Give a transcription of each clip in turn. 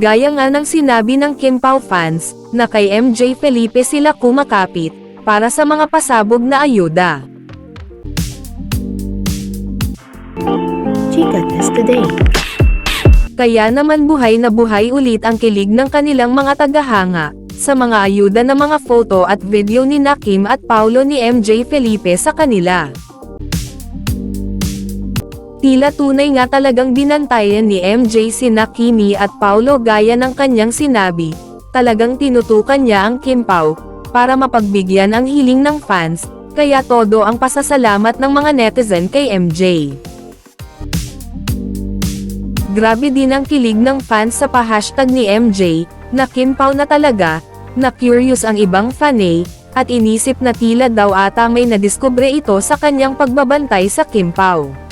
Gaya nga ng sinabi ng Kim Pao fans, na kay MJ Felipe sila kumakapit, para sa mga pasabog na ayuda. Chica Test Today. Kaya naman buhay na buhay ulit ang kilig ng kanilang mga tagahanga, sa mga ayuda ng mga photo at video ni Nakim at Paulo ni MJ Felipe sa kanila. Tila tunay nga talagang binantayan ni MJ si Nakimi at Paulo gaya ng kanyang sinabi, talagang tinutukan niya ang Kim Pao, para mapagbigyan ang hiling ng fans, kaya todo ang pasasalamat ng mga netizen kay MJ. Grabe din ang kilig ng fans sa pa-hashtag ni MJ, na Kim Pao na talaga, na curious ang ibang fanay, at inisip na tila daw ata may nadiskubre ito sa kanyang pagbabantay sa Kim Pao.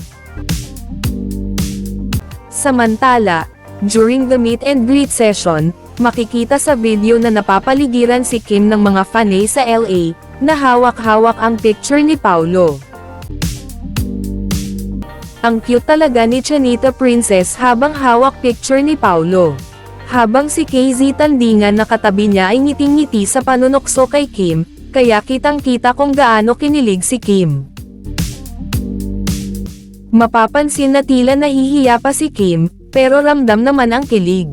Samantala, during the meet and greet session, makikita sa video na napapaligiran si Kim ng mga fanay sa LA, na hawak-hawak ang picture ni Paulo. Ang cute talaga ni Chanita Princess habang hawak picture ni Paulo. Habang si KZ Tandingan nakatabi niya ay ngiting-ngiti sa panunokso kay Kim, kaya kitang-kita kung gaano kinilig si Kim. Mapapansin na tila nahihiya pa si Kim, pero ramdam naman ang kilig.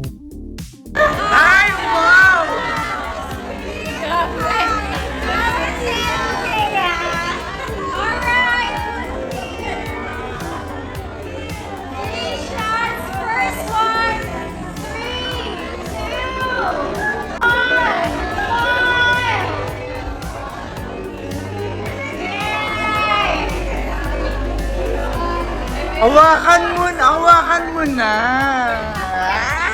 Hawakan mo na! Hawakan mo na! Ah!